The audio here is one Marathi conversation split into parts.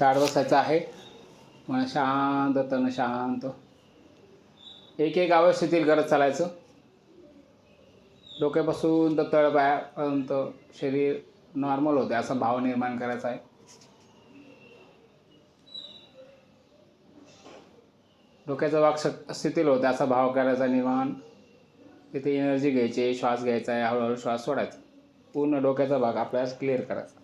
ताड बसायचं आहे. मला शांत तन शांत. एक एक अवस्थेतील करत चालायचं डोक्यापासून तर तळपायापर्यंत शरीर नॉर्मल होते असा भाव निर्माण करायचा आहे. डोक्याचा वाक स- स्थितील होते असा भाव करायचा निर्माण तिथे एनर्जी घ्यायची श्वास घ्यायचा आहे हळूहळू श्वास सोडायचा. पूर्ण डोक्याचा भाग आपल्याला क्लिअर करायचा.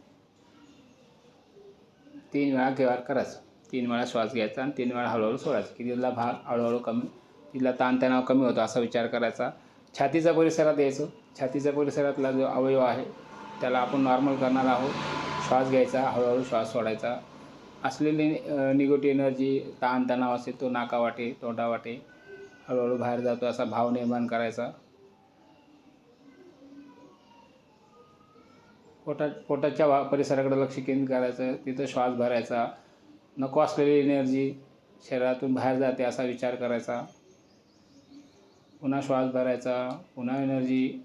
तीन वेळा केव्हा करायचं. तीन वेळा श्वास घ्यायचा आणि तीन वेळा हळूहळू सोडायचं. की तिथला भाग हळूहळू कमी तिथला ताणतणाव कमी होतो असा विचार करायचा. छातीचा परिसरात यायचं. छातीचा परिसरातला जो अवयव आहे त्याला आपण नॉर्मल करणार आहोत. श्वास घ्यायचा हळूहळू श्वास सोडायचा. असलेली निगेटिव्ह एनर्जी ताणतणाव असेल तो नाकावाटे तोंडावाटे हळूहळू बाहेर जातो असा भाव निर्माण करायचा. पोटा पोटाच्या वा परिसराकडे लक्ष केंद्रित करायचं तिथं श्वास भरायचा. नको असलेली एनर्जी शरीरातून बाहेर जाते असा विचार करायचा. पुन्हा श्वास भरायचा पुन्हा एनर्जी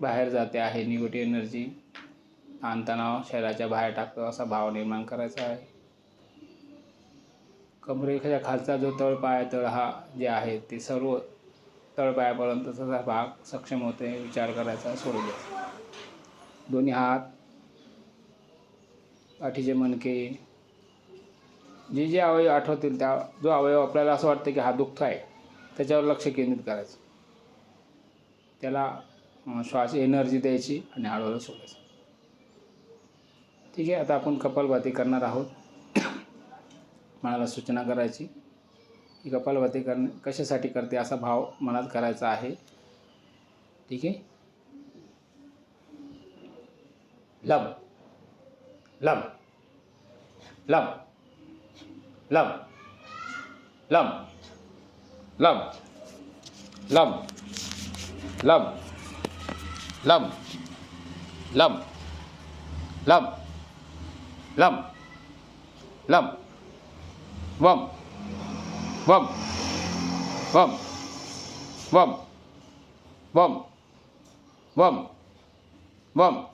बाहेर जाते आहे निगेटिव्ह एनर्जी ताणतणाव शरीराच्या बाहेर टाकतो असा भाव निर्माण करायचा आहे. कमरेच्या खालचा जो तळपाय तळ हा जे आहे ते सर्व तळपायापर्यंतचा भाग सक्षम होते विचार करायचा सोडून द्यायचा. दोन्ही हात पाठीचे मणके. जे जे अवयव आठवतील त्या जो अवयव आपल्याला असं वाटतं की हा दुःख आहे त्याच्यावर लक्ष केंद्रित करायचं. त्याला श्वास एनर्जी द्यायची आणि हळूहळू सोडायचं. ठीक आहे आता आपण कपालभाती करणार आहोत. मनाला सूचना करायची की कपालभाती करणे कशासाठी करते असा भाव मनात करायचा आहे. ठीक आहे? लब लब लब लब लब लब लब लब लब लब लब लब लब वम वम वम वम वम वम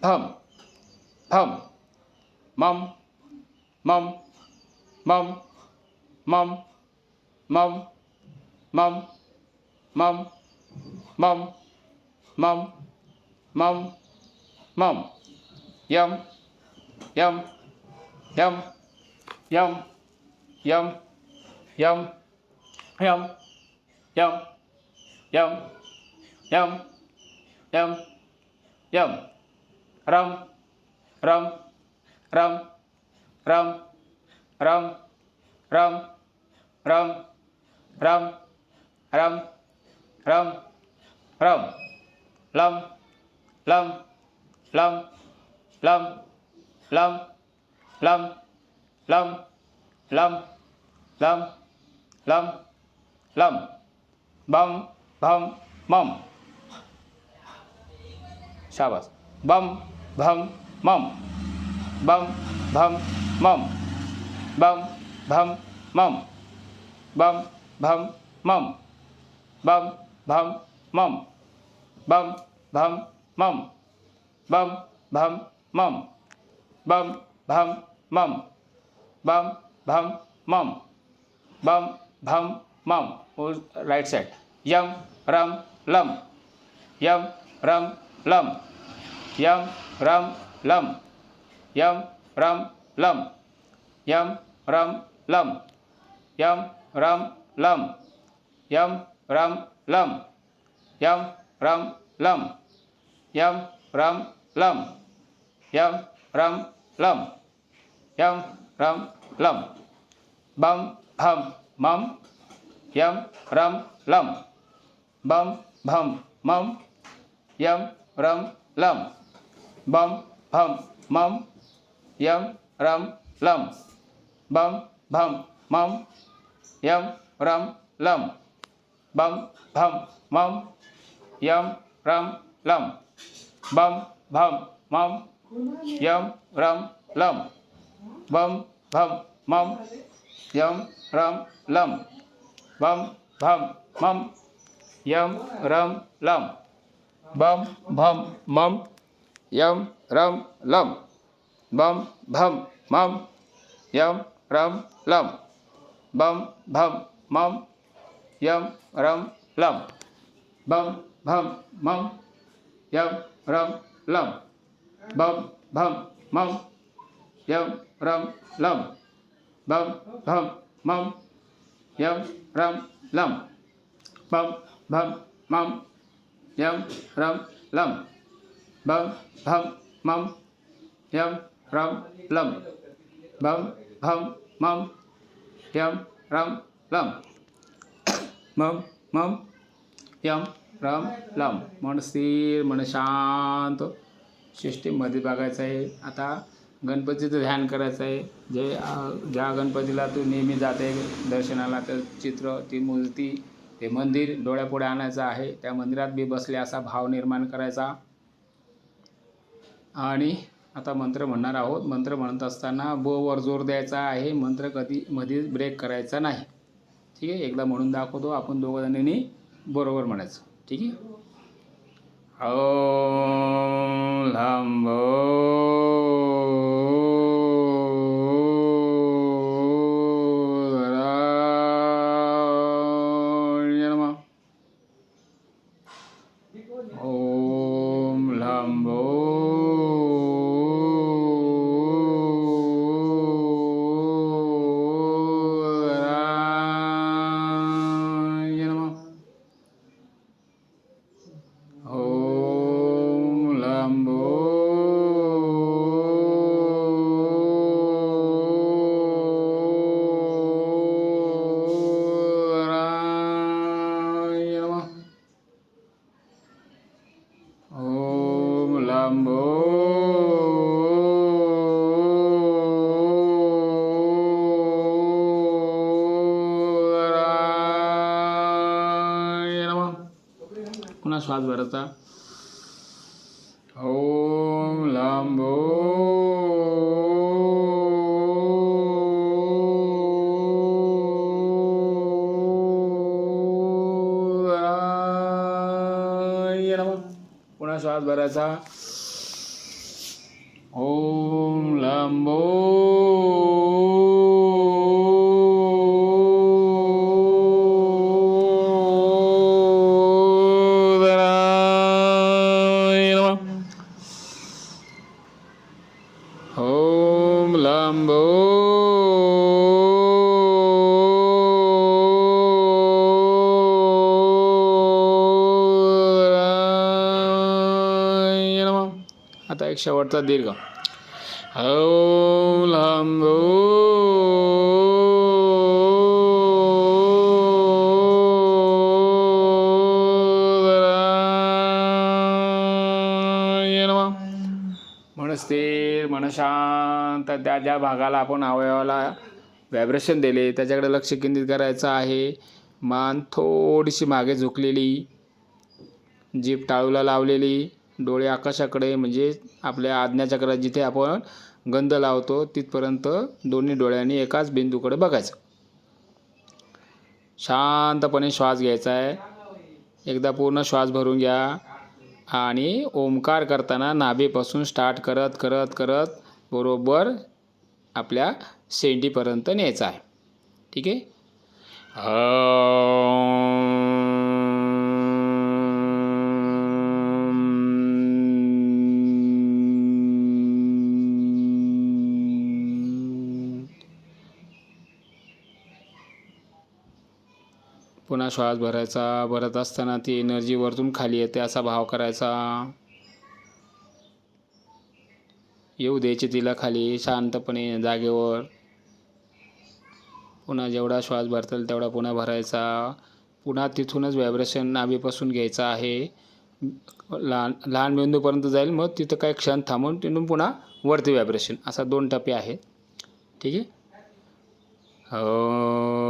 bum bum mum mum mum mum mum mum mum mum mum mum mum yum yum yum yum yum yum yum yum yum yum yum yum Ram Ram Ram Ram Ram Ram Ram Ram Ram Ram Ram লম লম লম লম লম লম লম লম লম লম লম বম ভম মম সাবাস বম ভম মম বম ভম মম বম ভম মম বম ভম মম বম ভম মম বম ভম মম বম ভম মম বম ভম মম बम भम मम बम भम मम राइट साइड यम रम लम यम रम लम Yam ram lam. Yam ram lam. Yam ram lam. Yam ram lam. Yam ram lam. Yam ram lam. Yam ram lam. Yam ram lam. Yam ram lam. Bam ham Mam yam ram lam bam bam Mam yam ram lam बम भम मम यम रम लम बम भम मम यम रम लम बम भम मम यम रम लम बम भम मम यम रम लम बम भम मम यम रम लम बम भम मम यम रम लम बम भम मम यम रम लम बम भम मम यम रम लम बम भम मम यम रम लम बम भम मम यम रम लम बम भम मम यम रम लम बम भम मम यम रम लम बम भम मम यम रम लम। Bum भम मम यम रम लम। बम भम मम यम रम लम। मम मम यम रम लम। मन स्थिर मन शांत सिस्टीममध्ये बघायचं आहे. आता गणपतीचं ध्यान करायचं आहे. जे ज्या गणपतीला तू नेहमी जाते दर्शनाला तर चित्र ती मूर्ती ते मंदिर डोळ्यापुढे आणायचं आहे. त्या मंदिरात बी बसले असा भाव निर्माण करायचा. आणि आता मंत्र म्हणणार आहोत. मंत्र म्हणत असताना ब वर जोर द्यायचा आहे. मंत्र कधी मध्ये ब्रेक करायचा नाही. ठीक आहे? एकदा म्हणून दाखवतो. आपण दोघंजणींनी बरोबर म्हणायचं. ठीक आहे? ओ लांब पुन्हा श्वास भरायचा ओम लांबो पुन्हा श्वास भरायचा. शेवटचा दीर्घ. ॐ लंबो स्थिर मनशांत त्या ज्या भागाला आपण अवयवाला व्हायब्रेशन दिले त्याच्याकडे लक्ष केंद्रित करायचं आहे. मान थोडीशी मागे झुकलेली जीभ टाळूला लावलेली डोळे आकाशाकडे म्हणजे आपल्या आज्ञाचक्रात जिथे आपण गंध लावतो तिथपर्यंत दोन्ही डोळ्यांनी एकाच बिंदूकडे बघायचं. शांतपणे श्वास घ्यायचा आहे. एकदा पूर्ण श्वास भरून घ्या आणि ओंकार करताना नाभीपासून स्टार्ट करत करत करत बरोबर आपल्या शेंडीपर्यंत न्यायचा आहे. ठीक आहे? पुन्हा श्वास भरायचा भरत असताना ती एनर्जी वरतून खाली येते असा भाव करायचा. येऊ द्यायची तिला खाली शांतपणे जागेवर. पुन्हा जेवढा श्वास भरता येईल तेवढा पुन्हा भरायचा. पुन्हा तिथूनच व्हायब्रेशन नाभीपासून घ्यायचं आहे. लहान लहान मेंदूपर्यंत जाईल मग तिथं काही क्षण थांबून तिथून पुन्हा वरती व्हायब्रेशन असा दोन टप्पे आहेत. ठीक आहे? हो.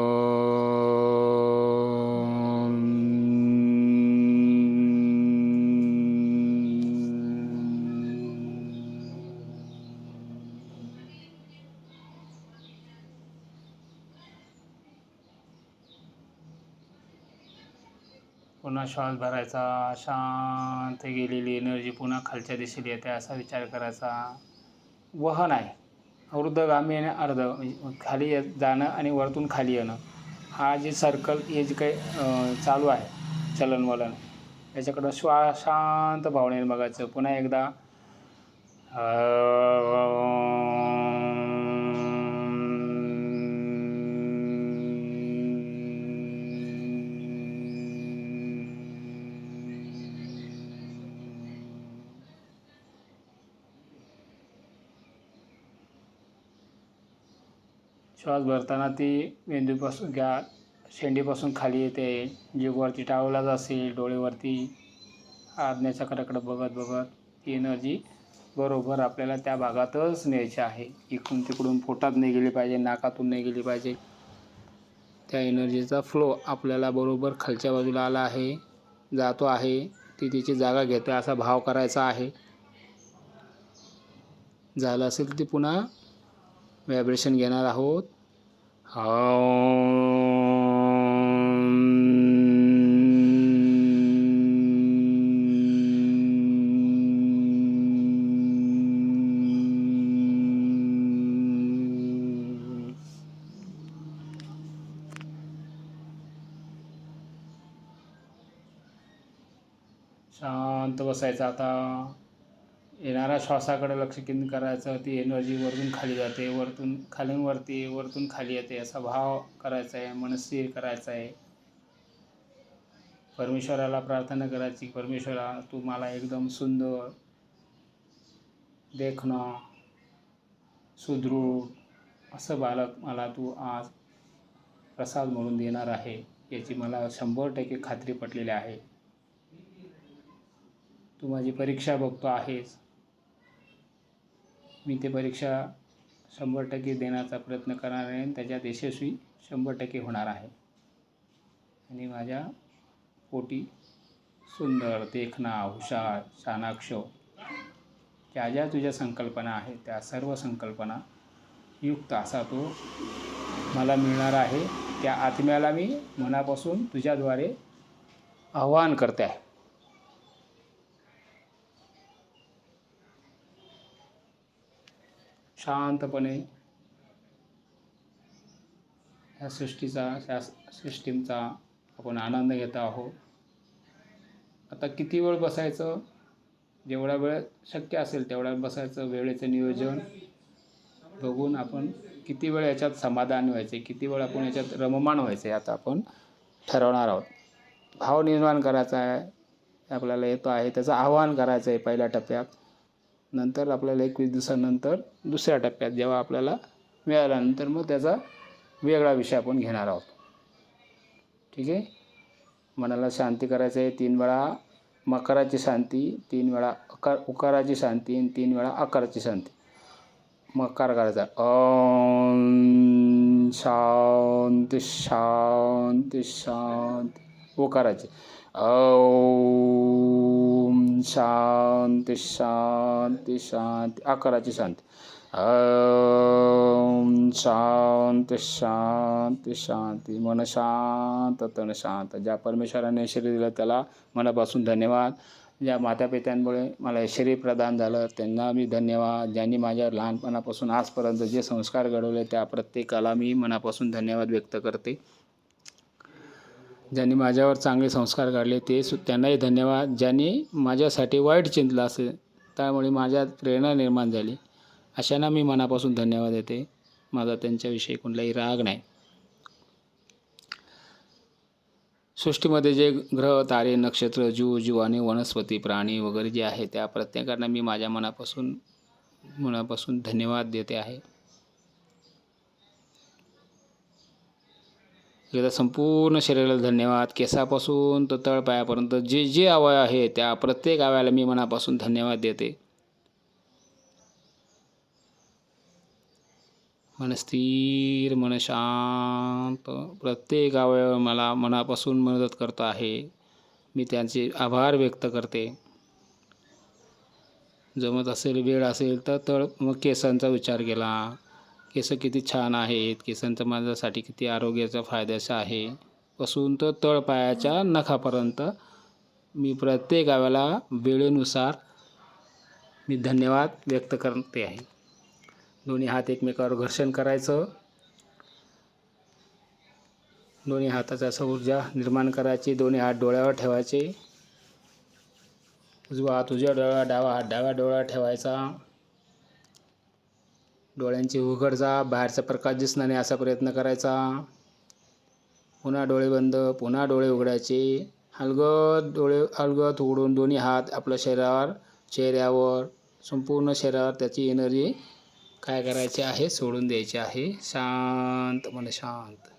श्वास भरायचा शांत गेलेली एनर्जी पुन्हा खालच्या दिशेला येते असा विचार करायचा. वहन आहे. वृद्धगामी आणि अर्ध म्हणजे खाली जाणं आणि वरतून खाली येणं. हा जे सर्कल हे जे काही चालू आहे चलनवलन याच्याकडं श्वास शांत भावनेने बघायचं. पुन्हा एकदा श्वास भरताना ती मेंदूपासून घ्या शेंडीपासून खाली येते. जीववरती टाळलाच असेल डोळेवरती आज्ञाचक्राकडे बघत बघत ती एनर्जी बरोबर आपल्याला त्या भागातच न्यायची आहे. इकडून तिकडून पोटात नाही गेली पाहिजे नाकातून नाही गेली पाहिजे. त्या एनर्जीचा फ्लो आपल्याला बरोबर खालच्या बाजूला आला आहे जातो आहे. ती तिची जागा घेते असा भाव करायचा आहे. झालं असेल ती पुन्हा व्हायब्रेशन घेणार आहोत. शांत बसायचं आता. येणाऱ्या श्वासाकडे लक्ष केंद्रित करायचं ती एनर्जी वरतून खाली जाते वरतून खालून वरती वरतून खाली येते असा भाव करायचा आहे मनस्थिर करायचा आहे. परमेश्वराला प्रार्थना करायची परमेश्वरा तू मला एकदम सुंदर देखणं सुदृढ असं बालक मला तू आज प्रसाद म्हणून देणार आहे याची मला शंभर टक्के खात्री पटलेली आहे. तू माझी परीक्षा बघतो आहेस. मी ते परीक्षा शंभर टक्के देण्याचा प्रयत्न करणार आहे आणि त्याच्यात यशस्वी शंभर टक्के होणार आहे. आणि माझ्या पोटी सुंदर देखणा हुशार चाणाक्ष ज्या ज्या तुझ्या संकल्पना आहेत त्या सर्व संकल्पना युक्त असा तो मला मिळणार आहे. त्या आत्म्याला मी मनापासून तुझ्याद्वारे आवाहन करते आहे. शांतपणे ह्या सृष्टीचा ह्या सिस्टीमचा आपण आनंद घेत आहोत. आता किती वेळ बसायचं? जेवढा वेळ शक्य असेल तेवढा बसायचं वेळेचं नियोजन बघून आपण किती वेळ याच्यात समाधान व्हायचे किती वेळ आपण याच्यात रममाण व्हायचे आता आपण ठरवणार आहोत. भाव निर्माण करायचा आहे आपल्याला येतो आहे त्याचं आवाहन करायचं आहे पहिल्या टप्प्यात. नंतर आपल्याला एकवीस दिवसानंतर दुसऱ्या टप्प्यात जेव्हा आपल्याला मिळाल्यानंतर मग त्याचा वेगळा विषय आपण घेणार आहोत. ठीक आहे? मनाला शांती करायचं आहे तीन वेळा मकराची शांती तीन वेळा अकार उकाराची शांती आणि तीन वेळा अकाराची शांती. मकार करायचा. ओम शांती शांती शांती. उकाराची. ओम शांती शांती शांती अकराची शांती ओम शांती शांती शांती मन शांत तन शांत ज्या परमेश्वराने शरीर दिलं त्याला मनापासून धन्यवाद. ज्या मातापित्यांमुळे मला हे शरीर प्रदान झालं त्यांना मी धन्यवाद. ज्यांनी माझ्या लहानपणापासून आजपर्यंत जे संस्कार घडवले त्या प्रत्येकाला मी मनापासून धन्यवाद व्यक्त करते. ज्यांनी माझ्यावर चांगले संस्कार काढले ते सु त्यांनाही धन्यवाद. ज्यांनी माझ्यासाठी वाईट चिंतलं असेल त्यामुळे माझ्यात प्रेरणा निर्माण झाली. अशांना मी मनापासून धन्यवाद देते. माझा त्यांच्याविषयी कुठलाही राग नाही. सृष्टीमध्ये जे ग्रह तारे नक्षत्र जीव जीवाने वनस्पती प्राणी वगैरे जे आहे त्या प्रत्येकांना मी माझ्या मनापासून मनापासून धन्यवाद देते आहे. एकदा संपूर्ण शरीराला धन्यवाद. केसापासून तर तळपायापर्यंत जे जे अवयव आहे त्या प्रत्येक अवयाला मी मनापासून धन्यवाद देते. मन स्थिर मन शांत. प्रत्येक अवयव मला मनापासून मदत करतो आहे. मी त्यांचे आभार व्यक्त करते. जमत असेल वेळ असेल तर तळ मग केसांचा विचार केला. केस किती छान आहेत केसांचं माझ्यासाठी किती आरोग्याचा फायद्याचा आहे. पासून तर तळपायाच्या नखापर्यंत मी प्रत्येक गावाला वेळेनुसार मी धन्यवाद व्यक्त करते आहे. दोन्ही हात एकमेकावर घर्षण करायचं. दोन्ही हाताचा असं ऊर्जा निर्माण करायची दोन्ही हात डोळ्यावर ठेवायचे. उजवा हात उजव्या डोळ्यावर डावा हात डाव्या डोळ्यावर ठेवायचा. डोळ्यांची उघड जा बाहेरचा प्रकाश दिसणार नाही असा प्रयत्न करायचा. पुन्हा डोळे बंद पुन्हा डोळे उघडायचे. हलगत डोळे हलगत उघडून दोन्ही हात आपल्या शरीरावर चेहऱ्यावर संपूर्ण शरीरावर त्याची एनर्जी काय करायची आहे? सोडून द्यायची आहे. शांत मन शांत.